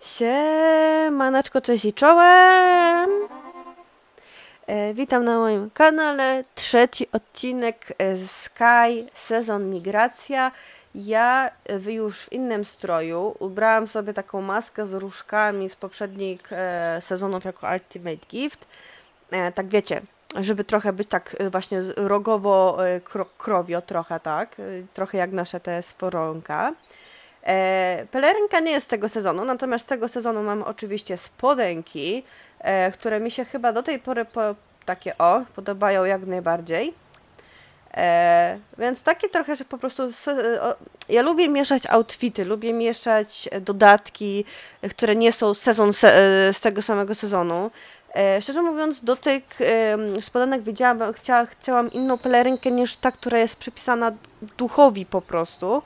Siemaneczko, cześć i czołem! E, witam na moim kanale. Trzeci odcinek e, Sky, sezon migracja. Ja już w innym stroju. Ubrałam sobie taką maskę z różkami z poprzednich e, sezonów jako Ultimate Gift. E, tak wiecie, żeby trochę być tak e, właśnie rogowo e, kro, krowio trochę, tak? Trochę jak nasze te sworonka. E, pelerynka nie jest z tego sezonu, natomiast z tego sezonu mam oczywiście spodenki, które mi się chyba do tej pory po, takie o, podobają jak najbardziej. E, więc takie trochę, że po prostu o, ja lubię mieszać outfity, lubię mieszać dodatki, które nie są sezon se, z tego samego sezonu. E, szczerze mówiąc, do tych em, spodenek widziałam, chciała, chciałam inną pelerynkę niż ta, która jest przypisana duchowi po prostu.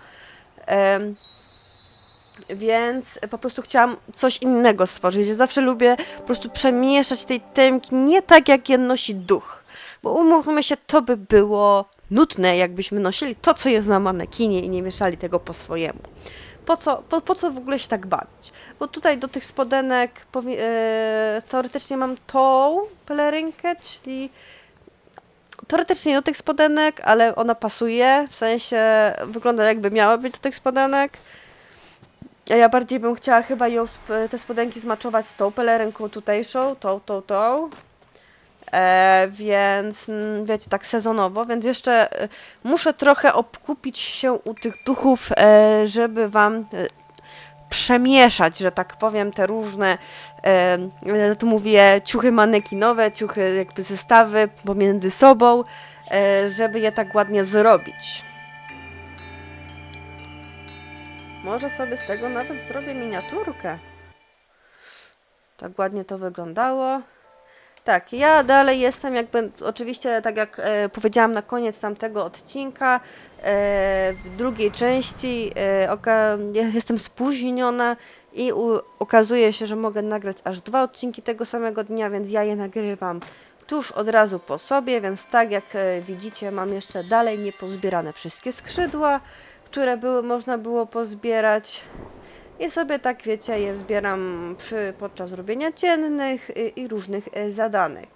Więc po prostu chciałam coś innego stworzyć. Ja zawsze lubię po prostu przemieszać tej temki, nie tak jak je nosi duch. Bo umówmy się, to by było nudne, jakbyśmy nosili to, co jest na manekinie i nie mieszali tego po swojemu. Po co, po, po co w ogóle się tak bawić? Bo tutaj do tych spodenek powi- e, teoretycznie mam tą pelerynkę, czyli teoretycznie do tych spodenek, ale ona pasuje, w sensie wygląda jakby miała być do tych spodenek. A ja bardziej bym chciała chyba ją, sp- te spodenki zmaczować z tą pelerynką tutejszą, tą, tą, tą. E, więc mm, wiecie, tak sezonowo, więc jeszcze e, muszę trochę obkupić się u tych duchów, e, żeby wam e, przemieszać, że tak powiem, te różne, e, tu mówię, ciuchy manekinowe, ciuchy jakby zestawy pomiędzy sobą, e, żeby je tak ładnie zrobić. Może sobie z tego nawet zrobię miniaturkę. Tak ładnie to wyglądało. Tak, ja dalej jestem jakby, oczywiście tak jak e, powiedziałam na koniec tamtego odcinka, e, w drugiej części e, oka, jestem spóźniona i u, okazuje się, że mogę nagrać aż dwa odcinki tego samego dnia, więc ja je nagrywam tuż od razu po sobie, więc tak jak e, widzicie mam jeszcze dalej niepozbierane wszystkie skrzydła, które były, można było pozbierać. I sobie tak wiecie, je zbieram przy, podczas robienia dziennych i, i różnych e, zadanek.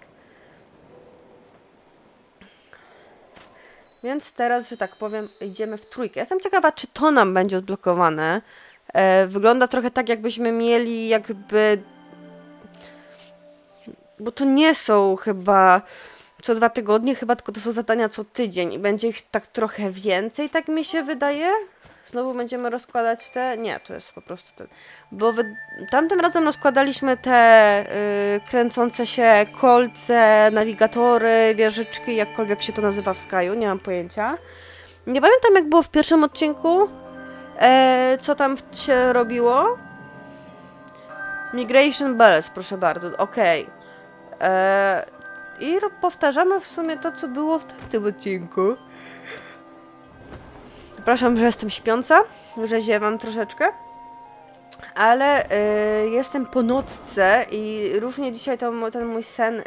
Więc teraz, że tak powiem, idziemy w trójkę. Jestem ciekawa, czy to nam będzie odblokowane. E, wygląda trochę tak, jakbyśmy mieli jakby... Bo to nie są chyba co dwa tygodnie, chyba tylko to są zadania co tydzień i będzie ich tak trochę więcej, tak mi się wydaje. Znowu będziemy rozkładać te. Nie, to jest po prostu ten. Bo wy... tamtym razem rozkładaliśmy te y, kręcące się kolce, nawigatory, wieżyczki, jakkolwiek się to nazywa w Skyu, nie mam pojęcia. Nie pamiętam jak było w pierwszym odcinku, e, co tam się robiło. Migration Bells, proszę bardzo, okej. E, I powtarzamy w sumie to, co było w tamtym odcinku. Przepraszam, że jestem śpiąca, że ziewam troszeczkę. Ale y, jestem po nocce i różnie dzisiaj to, ten mój sen y,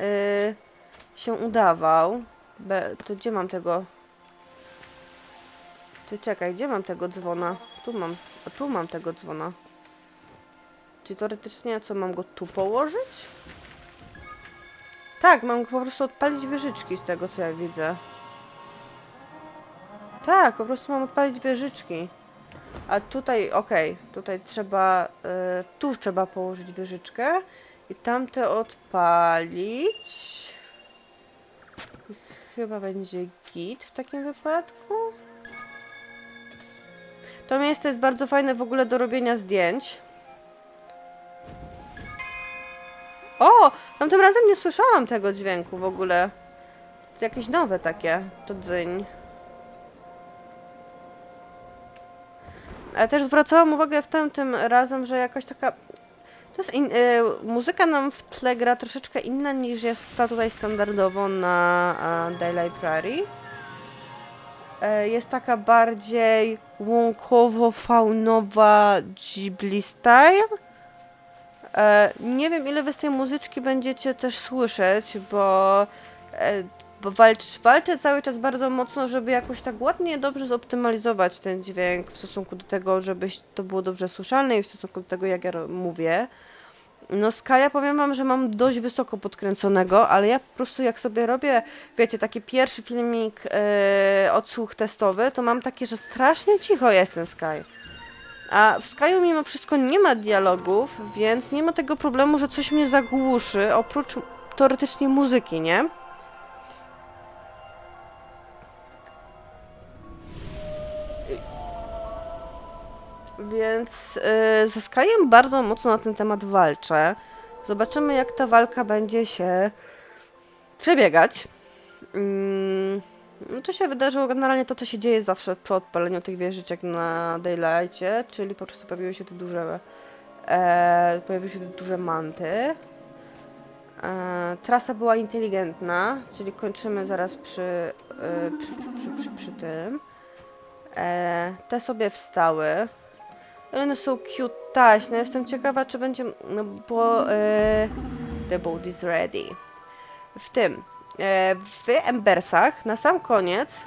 się udawał. Be, to gdzie mam tego? Ty czekaj, gdzie mam tego dzwona? Tu mam, o, tu mam tego dzwona. Czy teoretycznie co, mam go tu położyć? Tak, mam po prostu odpalić wieżyczki z tego co ja widzę. Tak, po prostu mam odpalić wieżyczki. A tutaj, okej, tutaj trzeba, y, tu trzeba położyć wieżyczkę i tamte odpalić. Chyba będzie git w takim wypadku. To miejsce jest bardzo fajne w ogóle do robienia zdjęć. O! Tamtym razem nie słyszałam tego dźwięku w ogóle. To jakieś nowe takie, to dzyń. Ale też zwracałam uwagę w tamtym razem, że jakaś taka. To jest in, y, muzyka nam w tle gra troszeczkę inna niż jest ta tutaj standardowo na Daylight Prairie. E, jest taka bardziej łąkowo-faunowa Ghibli style. E, nie wiem, ile wy z tej muzyczki będziecie też słyszeć, bo, e, bo walcz, walczę cały czas bardzo mocno, żeby jakoś tak ładnie, dobrze zoptymalizować ten dźwięk w stosunku do tego, żeby to było dobrze słyszalne i w stosunku do tego, jak ja mówię. No Skaja powiem wam, że mam dość wysoko podkręconego, ale ja po prostu jak sobie robię, wiecie, taki pierwszy filmik e, odsłuch testowy, to mam takie, że strasznie cicho jest ten Sky. A w Skyu mimo wszystko nie ma dialogów, więc nie ma tego problemu, że coś mnie zagłuszy, oprócz teoretycznie muzyki, nie? Więc yy, ze Skyem bardzo mocno na ten temat walczę. Zobaczymy, jak ta walka będzie się przebiegać. Mm, no to się wydarzyło generalnie to, co się dzieje zawsze po odpaleniu tych wieżyczek na Daylightie, czyli po prostu pojawiły się te duże, e, pojawiły się te duże manty. E, trasa była inteligentna, czyli kończymy zaraz przy, e, przy, przy, przy, przy tym. E, te sobie wstały. One są cute taśne. Jestem ciekawa, czy będzie. No bo. E, the boat is ready. W tym. E, w Embersach na sam koniec.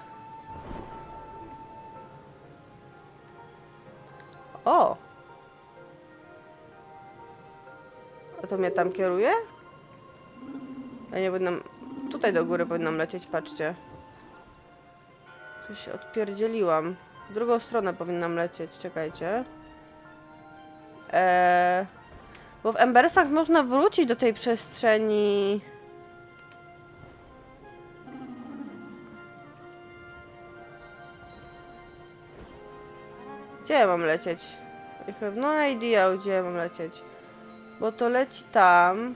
O! A to mnie tam kieruje? Ja nie powinnam. Tutaj do góry powinnam lecieć, patrzcie. Coś się odpierdzieliłam. W drugą stronę powinnam lecieć, czekajcie. Eee, bo w Embersach można wrócić do tej przestrzeni. Gdzie ja mam lecieć? I no idea, gdzie ja mam lecieć. Bo to leci tam.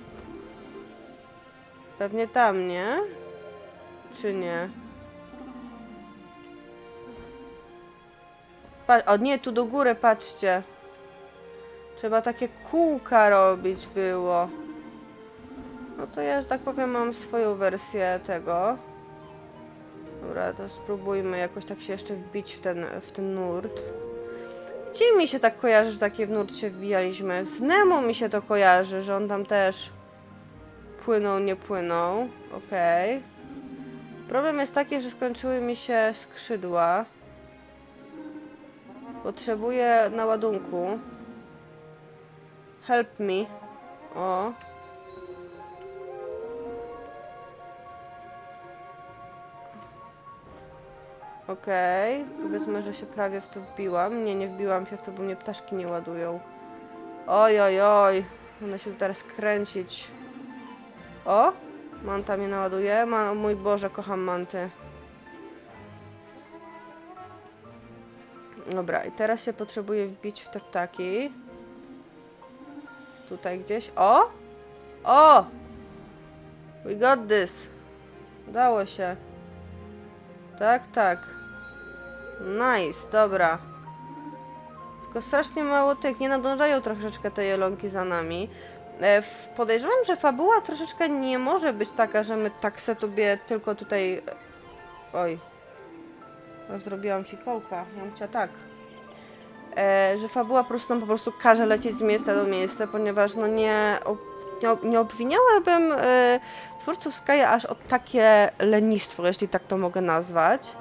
Pewnie tam, nie? Czy nie? Pa o nie, tu do góry, patrzcie. Trzeba takie kółka robić było. No to ja, że tak powiem, mam swoją wersję tego. Dobra, to spróbujmy jakoś tak się jeszcze wbić w ten, w ten nurt. Gdzie mi się tak kojarzy, że takie w nurcie wbijaliśmy? Z Nemo mi się to kojarzy, że on tam też płynął, nie płynął. Okej. Problem jest taki, że skończyły mi się skrzydła. Potrzebuję naładunku. Help me. O. Okej. Powiedzmy, że się prawie w to wbiłam. Nie, nie wbiłam się w to, bo mnie ptaszki nie ładują. Oj, oj, oj. Będę się teraz kręcić. O! Manta mnie naładuje. Ma... Mój Boże, kocham manty. Dobra, i teraz się potrzebuję wbić w te ptaki. Tutaj gdzieś. O! O! We got this. Udało się. Tak, tak. Nice, dobra. Tylko strasznie mało tych. Nie nadążają troszeczkę te jelonki za nami. E, podejrzewam, że fabuła troszeczkę nie może być taka, że my tak sobie tylko tutaj... Oj. Zrobiłam ci kołka. Ja bym chciała tak. E, że fabuła po prostu po prostu każe lecieć z miejsca do miejsca, ponieważ no nie, nie, nie obwiniałabym e, twórców Sky'a aż o takie lenistwo, jeśli tak to mogę nazwać.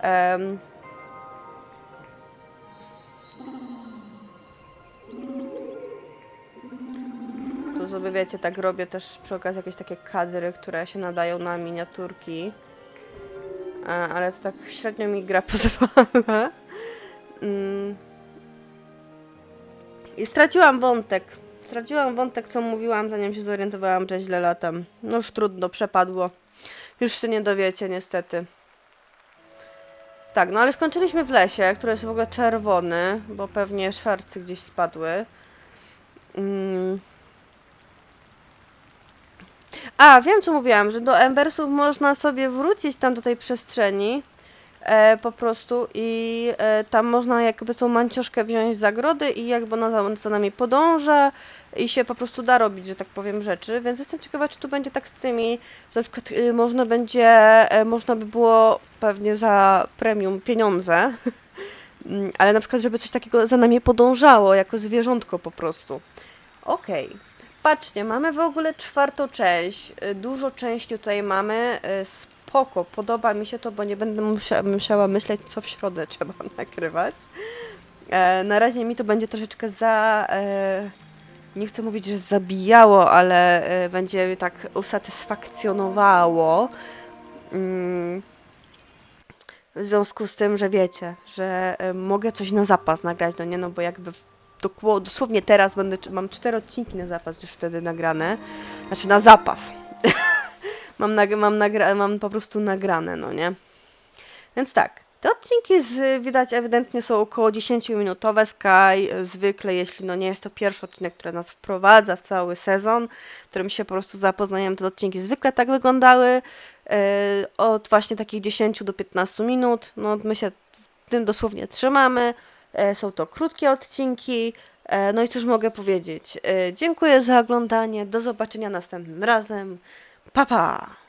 Em, tu sobie wiecie, tak robię też przy okazji jakieś takie kadry, które się nadają na miniaturki. E, ale to tak średnio mi gra pozwala. Mm. I straciłam wątek. Straciłam wątek, co mówiłam, zanim się zorientowałam, że źle latam. No już trudno, przepadło. Już się nie dowiecie, niestety. Tak, no ale skończyliśmy w lesie, który jest w ogóle czerwony, bo pewnie szwarcy gdzieś spadły. Mm. A, wiem co mówiłam, że do Embersów można sobie wrócić tam do tej przestrzeni e, po prostu i e, tam można jakby tą mancioszkę wziąć z zagrody i jakby ona za, za nami podąża i się po prostu da robić, że tak powiem, rzeczy, więc jestem ciekawa, czy tu będzie tak z tymi, że na przykład y, można będzie, e, można by było pewnie za premium pieniądze, Mm, ale na przykład, żeby coś takiego za nami podążało, jako zwierzątko po prostu. Okej. Patrzcie, mamy w ogóle czwartą część. Y, Dużo części tutaj mamy. Y, Spoko, podoba mi się to, bo nie będę musia musiała myśleć, co w środę trzeba nagrywać. E, na razie mi to będzie troszeczkę za. E, nie chcę mówić, że zabijało, ale e, będzie tak usatysfakcjonowało. Mm, w związku z tym, że wiecie, że e, mogę coś na zapas nagrać, no nie, no bo jakby w- dosłownie teraz będę, mam cztery odcinki na zapas już wtedy nagrane, znaczy na zapas. mam, nag- mam, nagra- mam po prostu nagrane, no nie. Więc tak, te odcinki z, widać ewidentnie są około 10-minutowe. Sky e, zwykle, jeśli no nie jest to pierwszy odcinek, który nas wprowadza w cały sezon, w którym się po prostu zapoznajemy, te odcinki zwykle tak wyglądały. E, od właśnie takich 10 do 15 minut. No my się tym dosłownie trzymamy. E, są to krótkie odcinki. No i cóż mogę powiedzieć? Dziękuję za oglądanie. Do zobaczenia następnym razem. Pa pa!